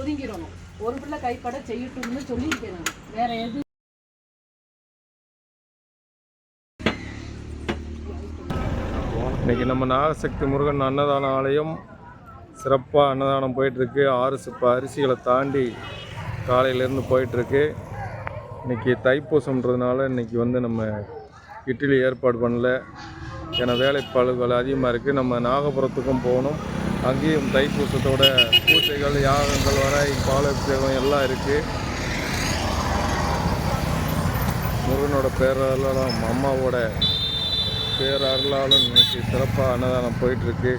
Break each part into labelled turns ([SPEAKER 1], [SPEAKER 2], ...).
[SPEAKER 1] ஒதுங்கிடணும் ஒரு பிள்ளை கைப்பட செய்யட்டும்னு சொல்லியிருக்கேன் நான் வேற எது
[SPEAKER 2] இன்னைக்கு நம்ம நாகசக்தி முருகன் அன்னதான ஆலயம் சிறப்பாக அன்னதானம் போயிட்டுருக்கு. ஆறு சிப்ப அரிசிகளை தாண்டி காலையிலேருந்து போயிட்டுருக்கு. இன்னைக்கு தைப்பூசம்ன்றதுனால இன்னைக்கு வந்து நம்ம இட்லி ஏற்பாடு பண்ணல. ஏன்னா வேலைப்பாடுகள் அதிகமாக இருக்குது நம்ம நாகபுரத்துக்கும் போகணும். அங்கேயும் தைப்பூசத்தோட பூஜைகள் யாகங்கள் வரை பாலபிஷேகம் எல்லாம் இருக்குது முருகனோட பேரருளாலும் அம்மாவோட பேரருளாலும் இன்னைக்கு சிறப்பாக அன்னதானம் போயிட்டுருக்கு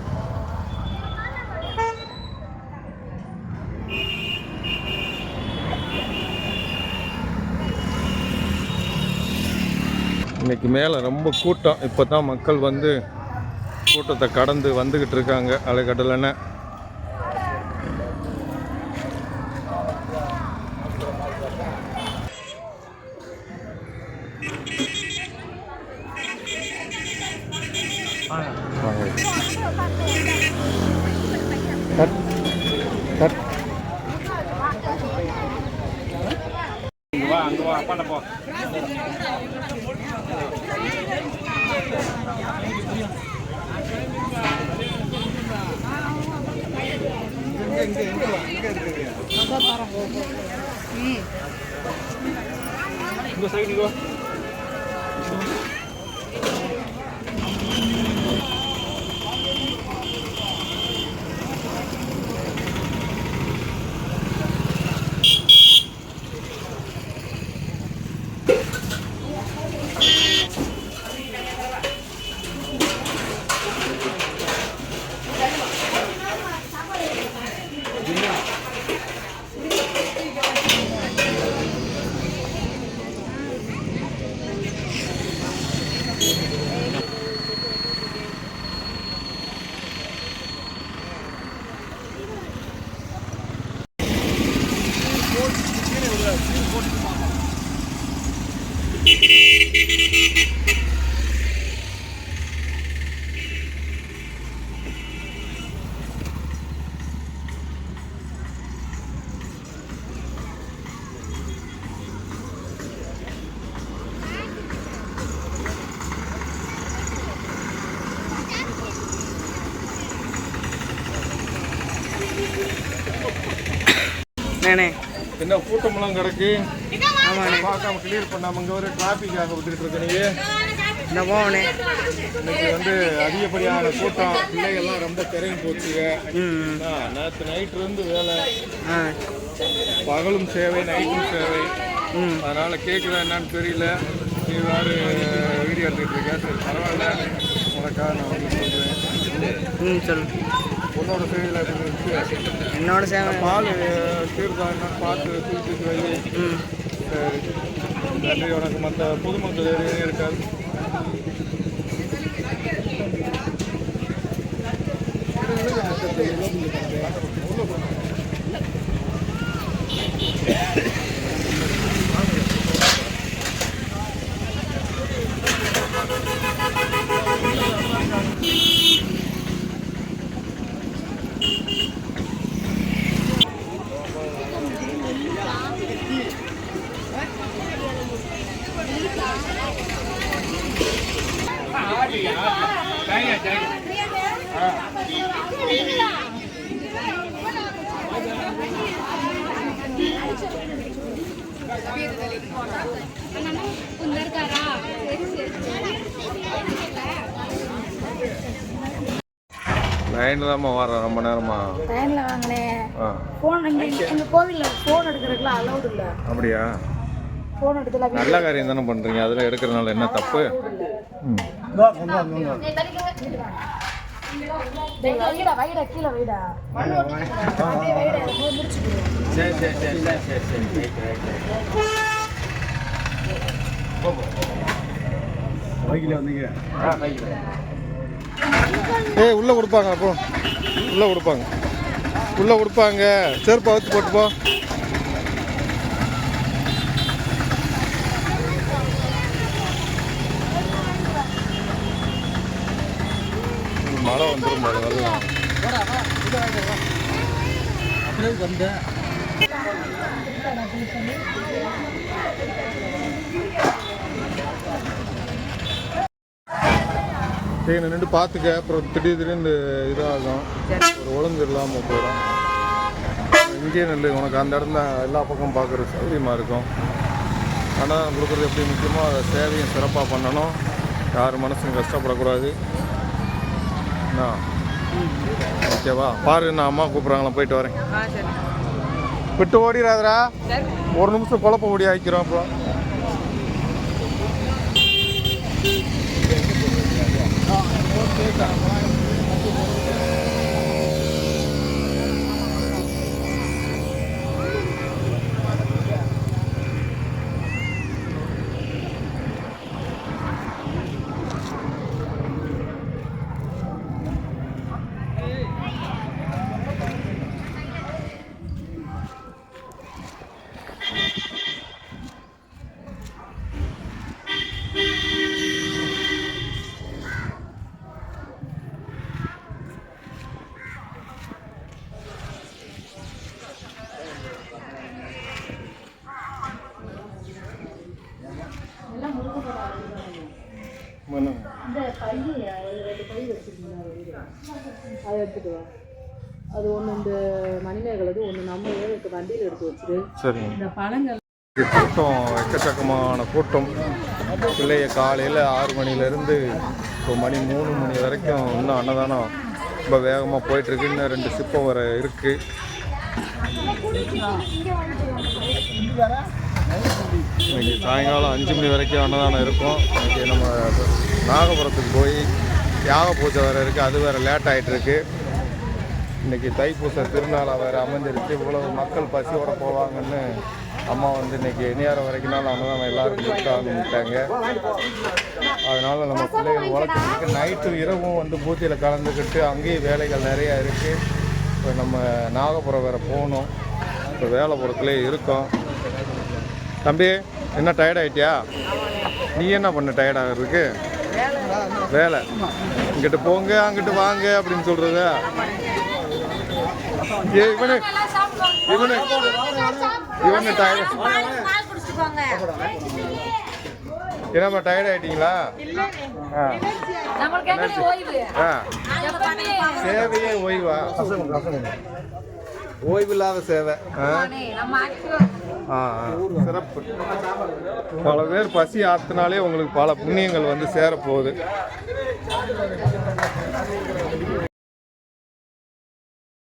[SPEAKER 2] இன்னைக்கு மேலே ரொம்ப கூட்டம். இப்போ தான் மக்கள் வந்து கூட்டத்தை கடந்து வந்துக்கிட்டு இருக்காங்க அலைக்கடலைன்னு கட் கட் இந்த சைடு
[SPEAKER 3] நானே.
[SPEAKER 2] என்ன கூட்டமெல்லாம் கிடக்கு?
[SPEAKER 3] ஆமாண்ணே
[SPEAKER 2] பார்க்காம கிளியர் பண்ணாம இங்கே ஒரு டிராஃபிக்காக விட்டுட்டு இருக்க நீங்க
[SPEAKER 3] இந்த போவண்ணே
[SPEAKER 2] இன்னைக்கு வந்து அதிகப்படியான கூட்டம் பிள்ளைகள்லாம் ரொம்ப கிறங்கி போச்சுங்க நேற்று நைட்டு இருந்து வேலை. பகலும் சேவை நைட்டும் சேவை. அதனால கேட்குதா என்னன்னு தெரியல. நீ வேறு வீடியோ எடுத்துக்கிட்டு இருக்கேன் சரி பரவாயில்ல. உனக்காக நான் வந்து சொல்கிறேன்
[SPEAKER 3] ம் சொல்லு.
[SPEAKER 2] எப்படி இருந்துச்சு
[SPEAKER 3] என்னோட சேவை.
[SPEAKER 2] பால் தீர்த்தா என்னன்னு பார்த்து தூக்கி வை நன்றி உனக்கு மற்ற பொதுமக்கள் எதுவும் இருக்காது லைனில் தான்மா வரோம் ரொம்ப நேரமா?
[SPEAKER 4] லைனில் வாங்கினே
[SPEAKER 2] ஆ.
[SPEAKER 4] ஃபோன் எங்கள் கோவிலில் ஃபோன் எடுக்கிறதுக்குலாம் அலௌடு இல்லை.
[SPEAKER 2] அப்படியா?
[SPEAKER 4] ஃபோன் எடுத்துல
[SPEAKER 2] நல்ல காரியம் தானே பண்ணுறீங்க அதில் எடுக்கிறதுனால என்ன தப்பு?
[SPEAKER 4] வைடா கீழே வைடா. அப்படியே வைடா போய் முடிச்சுட்டு
[SPEAKER 2] ஏய் உள்ளே கொடுப்பாங்க அப்போ. உள்ளே கொடுப்பாங்க. உள்ளே கொடுப்பாங்க. செருப்பை வச்சு போட்டு போ வந்துடும் சரி நின்று பார்த்துக்க அப்புறம் திடீர் திடீர்னு இதாகும். ஒரு ஒழுங்கு இல்லாமல் போயிடும். இங்கே நெல் உனக்கு அந்த இடத்துல எல்லா பக்கம் பார்க்குற சௌகரியமாக இருக்கும். ஆனால் கொடுக்குறது எப்படி முக்கியமோ அதை சேவையும் சிறப்பாக பண்ணணும். யார் மனசும் கஷ்டப்படக்கூடாது. ஓகேவா? பாரு நான் அம்மா கூப்பிட்றாங்களா போயிட்டு வரேன்.
[SPEAKER 3] ஆ சரி.
[SPEAKER 2] விட்டு ஓடிடாதடா
[SPEAKER 3] சரி.
[SPEAKER 2] ஒரு நிமிஷம் குழப்ப ஓடி ஆக்கிறோம் அப்புறம்.
[SPEAKER 1] எல்லாம் முருங்கை பழம் அறுவடை.
[SPEAKER 2] பண்ணுங்க.
[SPEAKER 1] இந்த பைய ரெண்டு பை வச்சுருந்தீங்க அதை எடுத்துட்டு வா அது ஒன்று இந்த மணிமேகலது ஒன்று நம்ம ஏழுக்கு வண்டியில் எடுத்து வச்சிரு.
[SPEAKER 2] சரி
[SPEAKER 1] இந்த பழங்கள்
[SPEAKER 2] கூட்டம் எக்கச்சக்கமான கூட்டம். பிள்ளைய காலையில் ஆறு மணிலேருந்து இப்போ மணி மூணு மணி வரைக்கும் இன்னும் அன்னதானம் ரொம்ப வேகமாக போயிட்டுருக்கு. இன்னும் ரெண்டு சிப்பம் வர இருக்குது இன்னைக்கு சாயங்காலம் அஞ்சு மணி வரைக்கும் அன்னதானம் இருக்கும். இன்னைக்கு நம்ம நாகபுரத்துக்கு போய் யாக பூஜை வேறு இருக்குது அது வேறு லேட் ஆகிட்டு இன்றைக்கி இன்னைக்கு தைப்பூச திருநாளாக வேறு அமைஞ்சிருச்சு. இவ்வளவு மக்கள் பசியோட போவாங்கன்னு அம்மா வந்து இன்னைக்கு இனியாரம் வரைக்கும் நாள் அன்னதானம் எல்லாருக்கும் கொடுக்க ஆரம்பிட்டாங்க அதனால நம்ம பிள்ளைகள் உழைச்சிருக்கு நைட்டு இரவும் வந்து பூத்தியில் கலந்துக்கிட்டு அங்கேயும் வேலைகள் நிறையா இருக்குது இப்போ நம்ம நாகபுரம் வேறு போகணும். இப்போ வேலைப்புறத்துலேயே இருக்கோம். தம்பி என்ன டயர்ட் ஆகிட்டியா நீ என்ன பண்ண டயர்ட் ஆகிறதுக்கு? வேலை. இங்கிட்டு போங்க அங்கிட்டு வாங்க அப்படின்னு சொல்றது? இவனு இவனு இவனு டயர்ட் என்னம்மா டயர்ட் ஆயிட்டீங்களா? சேவையே ஓய்வா? ஓய்வில்லாத சேவை. சிறப்பு. பல பேர் பசி ஆத்தினாலே உங்களுக்கு பல புண்ணியங்கள் வந்து சேரப்போகுது.